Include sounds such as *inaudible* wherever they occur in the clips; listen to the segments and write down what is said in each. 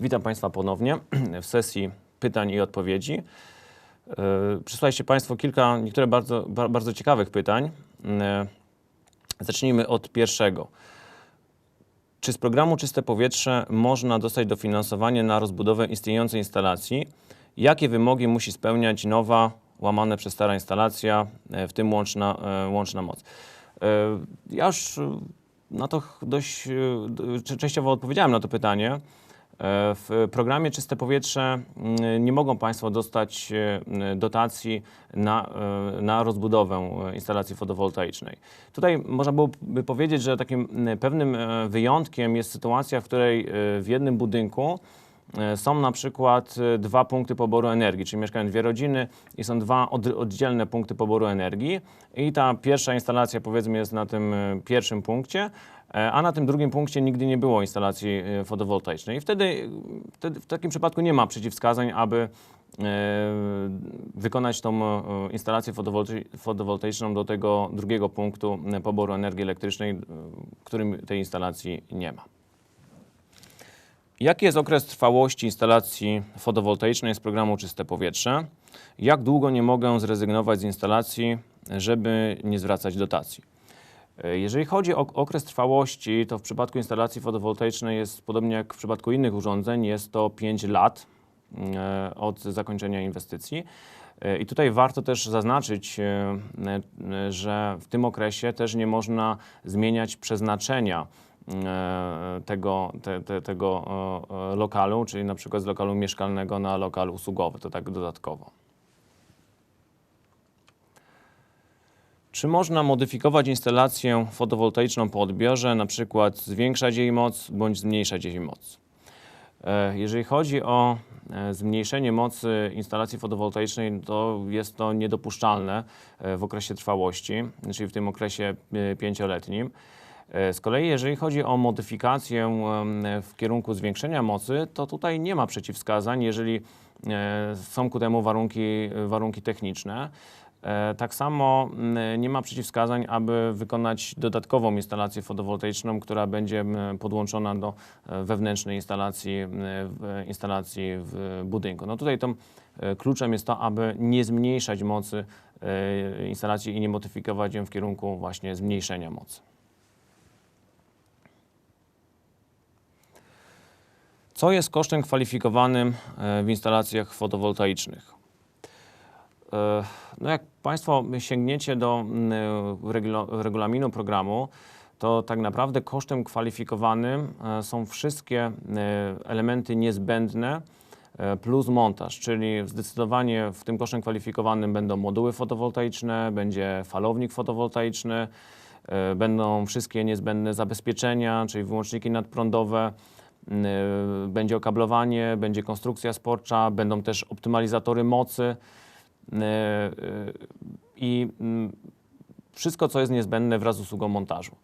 Witam Państwa ponownie w sesji pytań i odpowiedzi. E, Przysłaliście Państwo kilka, niektóre bardzo, ba- bardzo ciekawych pytań. E, Zacznijmy od pierwszego. Czy z programu Czyste Powietrze można dostać dofinansowanie na rozbudowę istniejącej instalacji? Jakie wymogi musi spełniać nowa, łamane przez stara instalacja, e, w tym łączna, łączna moc? Ja już na to dość częściowo odpowiedziałem na to pytanie. E, W programie Czyste Powietrze mm, nie mogą Państwo dostać e, dotacji na, e, na rozbudowę instalacji fotowoltaicznej. Tutaj można byłoby powiedzieć, że takim m, pewnym wyjątkiem jest sytuacja, w której w jednym budynku są na przykład e, dwa punkty poboru energii, czyli mieszkają dwie rodziny i są dwa od, oddzielne punkty poboru energii i ta pierwsza instalacja powiedzmy jest na tym e, pierwszym punkcie, e, a na tym drugim punkcie nigdy nie było instalacji e, fotowoltaicznej. I wtedy, wtedy w takim przypadku nie ma przeciwwskazań, aby e, wykonać tą e, instalację fotowoltai- fotowoltaiczną do tego drugiego punktu e, poboru energii elektrycznej, e, którym tej instalacji nie ma. Jaki jest okres trwałości instalacji fotowoltaicznej z programu Czyste Powietrze? Jak długo nie mogę zrezygnować z instalacji, żeby nie zwracać dotacji? Jeżeli chodzi o okres trwałości, to w przypadku instalacji fotowoltaicznej jest podobnie jak w przypadku innych urządzeń, jest to 5 lat e, od zakończenia inwestycji. E, I tutaj warto też zaznaczyć, e, że w tym okresie też nie można zmieniać przeznaczenia tego, te, te, tego e, e, lokalu, czyli na przykład z lokalu mieszkalnego na lokal usługowy, to tak dodatkowo. Czy można modyfikować instalację fotowoltaiczną po odbiorze, na przykład zwiększać jej moc bądź zmniejszać jej moc? E, Jeżeli chodzi o e, zmniejszenie mocy instalacji fotowoltaicznej, to jest to niedopuszczalne e, w okresie trwałości, czyli w tym okresie e, pięcioletnim. E, Z kolei jeżeli chodzi o modyfikację w kierunku zwiększenia mocy, to tutaj nie ma przeciwwskazań, jeżeli e, są ku temu warunki, warunki techniczne. E, Tak samo nie ma przeciwwskazań, aby wykonać dodatkową instalację fotowoltaiczną, która będzie podłączona do wewnętrznej instalacji, instalacji w budynku. No tutaj e, kluczem jest to, aby nie zmniejszać mocy instalacji i nie modyfikować ją w kierunku właśnie zmniejszenia mocy. Co jest kosztem kwalifikowanym e, w instalacjach fotowoltaicznych? E, No jak Państwo sięgniecie do regula- regulaminu programu, to tak naprawdę kosztem kwalifikowanym e, są wszystkie elementy niezbędne plus montaż, czyli zdecydowanie w tym kosztem kwalifikowanym będą moduły fotowoltaiczne, będzie falownik fotowoltaiczny, będą wszystkie niezbędne zabezpieczenia, czyli wyłączniki nadprądowe, będzie okablowanie, będzie konstrukcja sporcza, będą też optymalizatory mocy. E, e, i mm, wszystko, co jest niezbędne wraz z usługą montażu.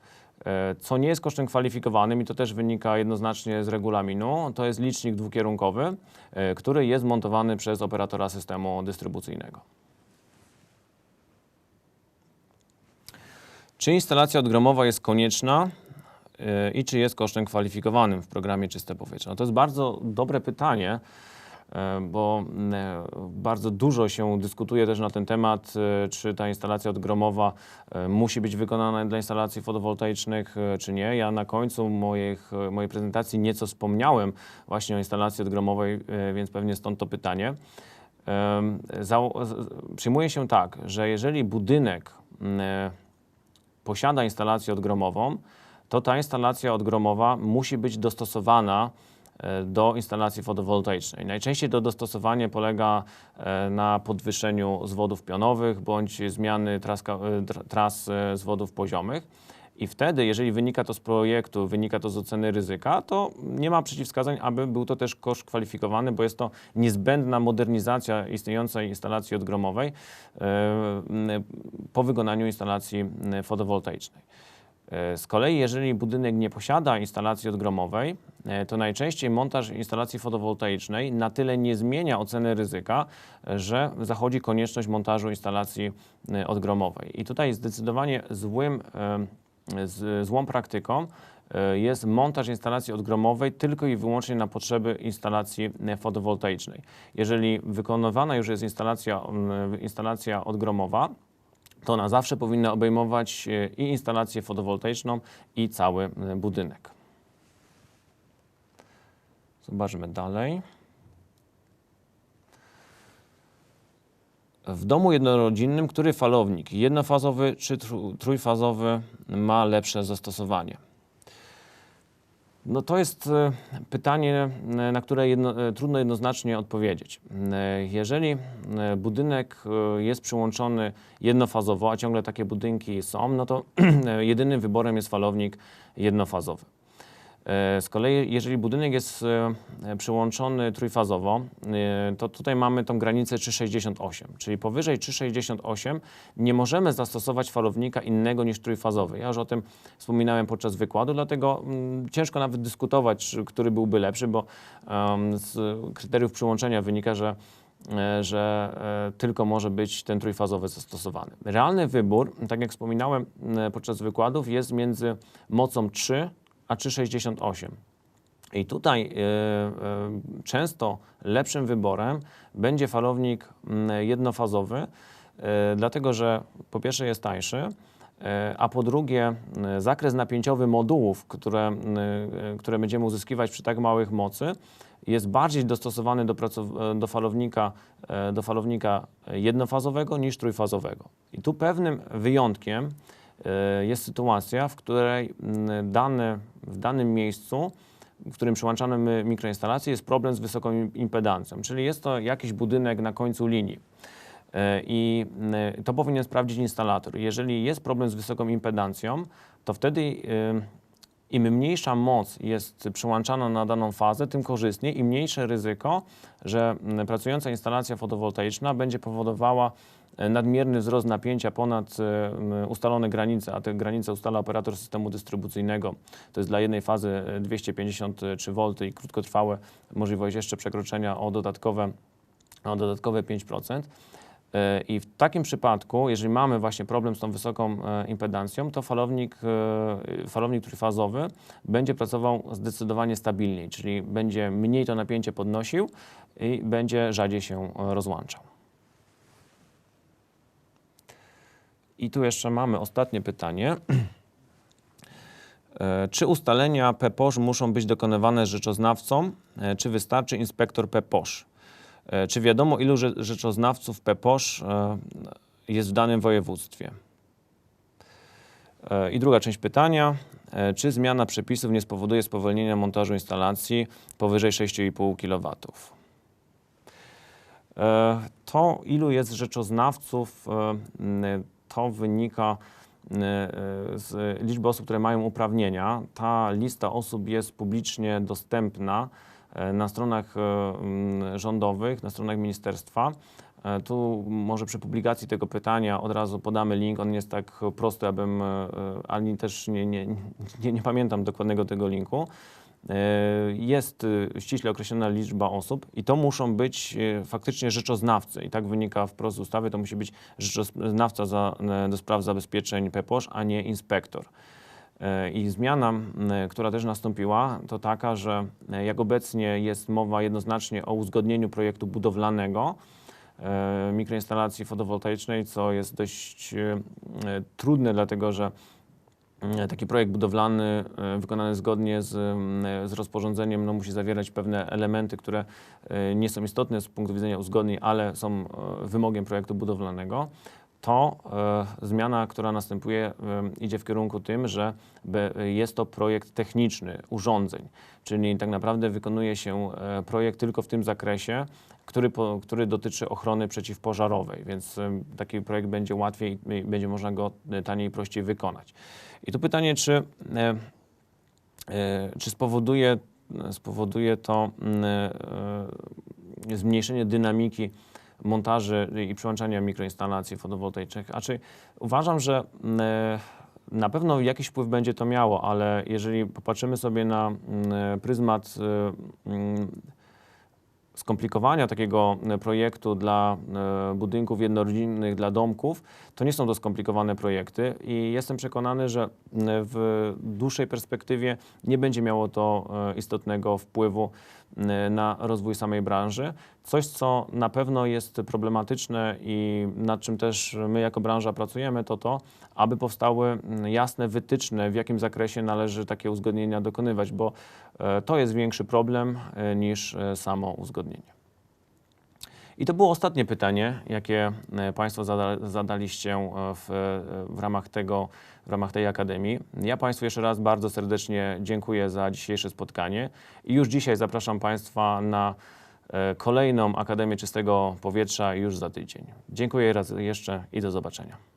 Co nie jest kosztem kwalifikowanym i to też wynika jednoznacznie z regulaminu, to jest licznik dwukierunkowy, który jest montowany przez operatora systemu dystrybucyjnego. Czy instalacja odgromowa jest konieczna i czy jest kosztem kwalifikowanym w programie Czyste Powietrze? No to jest bardzo dobre pytanie, e, bo e, bardzo dużo się dyskutuje też na ten temat, e, czy ta instalacja odgromowa musi być wykonana dla instalacji fotowoltaicznych, czy nie. Ja na końcu moich, mojej prezentacji nieco wspomniałem właśnie o instalacji odgromowej, więc pewnie stąd to pytanie. Przyjmuje się tak, że jeżeli budynek posiada instalację odgromową, to ta instalacja odgromowa musi być dostosowana e, do instalacji fotowoltaicznej. Najczęściej to dostosowanie polega e, na podwyższeniu zwodów pionowych bądź zmiany e, tr- tras e, zwodów poziomych. I wtedy, jeżeli wynika to z projektu, wynika to z oceny ryzyka, to nie ma przeciwwskazań, aby był to też koszt kwalifikowany, bo jest to niezbędna modernizacja istniejącej instalacji odgromowej po wykonaniu instalacji fotowoltaicznej. Z kolei, jeżeli budynek nie posiada instalacji odgromowej, e, to najczęściej montaż instalacji fotowoltaicznej na tyle nie zmienia oceny ryzyka, że zachodzi konieczność montażu instalacji e, odgromowej. I tutaj zdecydowanie złym, e, złą praktyką jest montaż instalacji odgromowej tylko i wyłącznie na potrzeby instalacji fotowoltaicznej. Jeżeli wykonywana już jest instalacja, instalacja odgromowa, to ona zawsze powinna obejmować e, i instalację fotowoltaiczną, i cały e, budynek. Zobaczmy dalej. W domu jednorodzinnym, który falownik, jednofazowy czy trójfazowy, ma lepsze zastosowanie? No to jest e, pytanie, e, na które jedno, e, trudno jednoznacznie odpowiedzieć. Jeżeli budynek jest przyłączony jednofazowo, a ciągle takie budynki są, no to *clears throat* jedynym wyborem jest falownik jednofazowy. E, Z kolei, jeżeli budynek jest e, przyłączony trójfazowo, e, to tutaj mamy tą granicę 3,68, czyli powyżej 3,68 nie możemy zastosować falownika innego niż trójfazowy. Ja już o tym wspominałem podczas wykładu, dlatego mm, ciężko nawet dyskutować, który byłby lepszy, bo z kryteriów przyłączenia wynika, że że tylko może być ten trójfazowy zastosowany. Realny wybór, tak jak wspominałem podczas wykładów, jest między mocą 3 a 3,68. I tutaj e, e, często lepszym wyborem będzie falownik m, jednofazowy, e, dlatego że po pierwsze jest tańszy, a po drugie zakres napięciowy modułów, które, które będziemy uzyskiwać przy tak małych mocy, jest bardziej dostosowany do, do, falownika, do falownika jednofazowego niż trójfazowego. I tu pewnym wyjątkiem jest sytuacja, w której m, dane, w danym miejscu, w którym przyłączamy my mikroinstalację, jest problem z wysoką im- impedancją, czyli jest to jakiś budynek na końcu linii. E, I m, to powinien sprawdzić instalator. Jeżeli jest problem z wysoką impedancją, to wtedy y, im mniejsza moc jest przyłączana na daną fazę, tym korzystniej i mniejsze ryzyko, że m, pracująca instalacja fotowoltaiczna będzie powodowała e, nadmierny wzrost napięcia ponad e, ustalone granice, a te granice ustala operator systemu dystrybucyjnego. To jest dla jednej fazy e, 253 V i krótkotrwałe możliwość jeszcze przekroczenia o dodatkowe, o dodatkowe 5%. E, I w takim przypadku, jeżeli mamy właśnie problem z tą wysoką e, impedancją, to falownik, e, falownik trójfazowy będzie pracował zdecydowanie stabilniej, czyli będzie mniej to napięcie podnosił i będzie rzadziej się e, rozłączał. I tu jeszcze mamy ostatnie pytanie. *clears throat* E, Czy ustalenia PEPOSZ muszą być dokonywane rzeczoznawcą, e, czy wystarczy inspektor PEPOSZ? Czy wiadomo, ilu rze- rzeczoznawców PEPOSZ jest w danym województwie? E, I druga część pytania. Czy zmiana przepisów nie spowoduje spowolnienia montażu instalacji powyżej 6,5 kW? To, ilu jest rzeczoznawców, to wynika m, e, z liczby osób, które mają uprawnienia. Ta lista osób jest publicznie dostępna e, na stronach e, rządowych, na stronach ministerstwa. E, Tu może przy publikacji tego pytania od razu podamy link. On jest tak prosty, abym, e, e, ani też nie, nie, nie, nie pamiętam dokładnego tego linku. E, Jest e, ściśle określona liczba osób i to muszą być e, faktycznie rzeczoznawcy. I tak wynika wprost z ustawy, to musi być rzeczoznawca za, e, do spraw zabezpieczeń PEPOSZ, a nie inspektor. E, I zmiana, m, która też nastąpiła, to taka, że jak obecnie jest mowa jednoznacznie o uzgodnieniu projektu budowlanego mikroinstalacji fotowoltaicznej, co jest dość trudne, dlatego że taki projekt budowlany e, wykonany zgodnie z, m, z rozporządzeniem no, musi zawierać pewne elementy, które e, nie są istotne z punktu widzenia uzgodnień, ale są e, wymogiem projektu budowlanego. To e, zmiana, która następuje, e, idzie w kierunku tym, że jest to projekt techniczny urządzeń, czyli tak naprawdę wykonuje się e, projekt tylko w tym zakresie, który, po, który dotyczy ochrony przeciwpożarowej, więc taki projekt będzie łatwiej będzie można go e, taniej i prościej wykonać. I tu pytanie, czy, e, e, czy spowoduje, spowoduje to mm, zmniejszenie dynamiki montaży i przyłączania mikroinstalacji fotowoltaicznych. A czy uważam, że mm, na pewno jakiś wpływ będzie to miało, ale jeżeli popatrzymy sobie na mm, pryzmat skomplikowania takiego e, projektu dla e, budynków jednorodzinnych, dla domków, to nie są to skomplikowane projekty i jestem przekonany, że e, w dłuższej perspektywie nie będzie miało to istotnego wpływu na rozwój samej branży. Coś, co na pewno jest problematyczne i nad czym też my jako branża pracujemy, to to, aby powstały jasne wytyczne, w jakim zakresie należy takie uzgodnienia dokonywać, bo to jest większy problem e, niż e, samo uzgodnienie. I to było ostatnie pytanie, jakie e, Państwo zada, zadaliście e, w, e, w, ramach tego, w ramach tej akademii. Ja Państwu jeszcze raz bardzo serdecznie dziękuję za dzisiejsze spotkanie i już dzisiaj zapraszam Państwa na e, kolejną Akademię Czystego Powietrza już za tydzień. Dziękuję raz jeszcze i do zobaczenia.